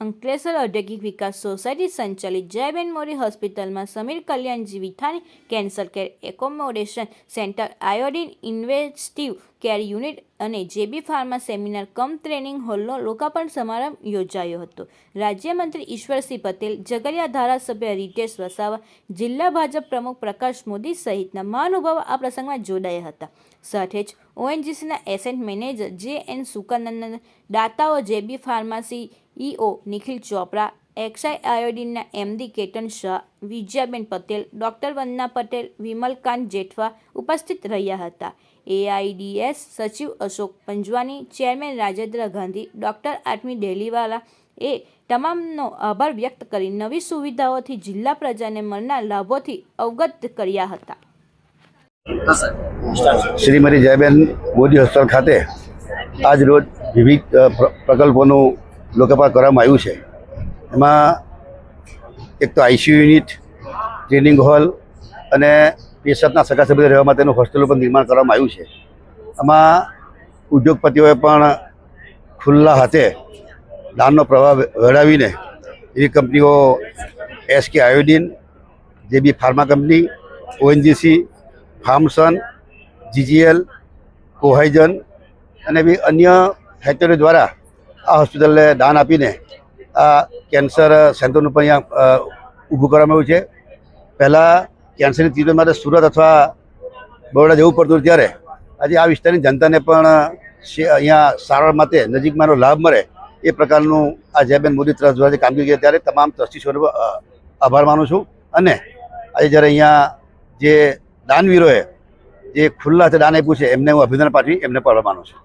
અંકલેશ્વર ઔદ્યોગિક વિકાસ સોસાયટી સંચાલિત જયબેન મોરી હોસ્પિટલમાં Samir Kalyanji Vithani cancer care accommodation centre, iodine ઇન્વેસ્ટિવ care unit અને JB pharma seminar cum training હોલનો લોકાર્પણ સમારંભ યોજાયો હતો. રાજ્યમંત્રી ઈશ્વરસિંહ પટેલ, ઝઘડિયા ધારાસભ્ય રીટેશ વસાવા, જિલ્લા ભાજપ પ્રમુખ પ્રકાશ મોદી સહિતના મહાનુભાવો આ પ્રસંગમાં જોડાયા હતા. સાથે જ ઓએનજીસીના એસેન્ટ મેનેજર જે એન સુકાનંદન દાતાઓ JB pharmacy EO Nikhil Chopra એક્સાઈ આયોડિનના એમડી કેતન શાહ વિજયાબેન પટેલ ડૉક્ટર વંદના પટેલ વિમલકાંત જેઠવા ઉપસ્થિત રહ્યા હતા એઆઈડીએસ સચિવ અશોક પંજવાની ચેરમેન રાજેન્દ્ર ગાંધી ડૉક્ટર આઠમી ડેલીવાલા એ તમામનો આભાર વ્યક્ત કરી નવી સુવિધાઓથી જિલ્લા પ્રજાને મળનાર લાભોથી અવગત કર્યા હતા શ્રીમતી જયબેન મોદી હોસ્પિટલ ખાતે આજ રોજ વિવિધ પ્રકલ્પોનું લોકાર્પણ કરવામાં આવ્યું છે. એમાં એક તો આઈસીયુ યુનિટ ટ્રેનિંગ હોલ અને પેશન્ટના સગા રહેવા માટેનું હોસ્ટેલનું પણ નિર્માણ કરવામાં આવ્યું છે. આમાં ઉદ્યોગપતિઓએ પણ ખુલ્લા હાથે દાનનો પ્રવાહ વહેડાવીને એવી કંપનીઓ SK iodine JB pharma company ONGC ફાર્મસન GGL કોહાઇજન અને બી અન્ય ફેક્ટરીઓ દ્વારા આ હોસ્પિટલને દાન આપીને આ કેન્સર સેન્ટરનું પણ અહીંયા ઊભું કરવામાં આવ્યું છે. પહેલાં કેન્સરની ટ્રીટમેન્ટ માટે સુરત અથવા બરોડા જવું પડતું ત્યારે. આજે આ વિસ્તારની જનતાને પણ અહીંયા સારવાર માટે નજીકમાંનો લાભ મળે એ પ્રકારનું આ જયબેન મોદી ટ્રસ્ટ દ્વારા જે કામગીરી કરી ત્યારે તમામ ટ્રસ્ટીશ્વરો આભાર માનું છું. અને આજે જ્યારે અહીંયા જે દાનવીરોએ જે ખુલ્લા હાથે દાન આપ્યું છે, એમને હું અભિનંદન પાઠવી, એમને પણ માનું છું.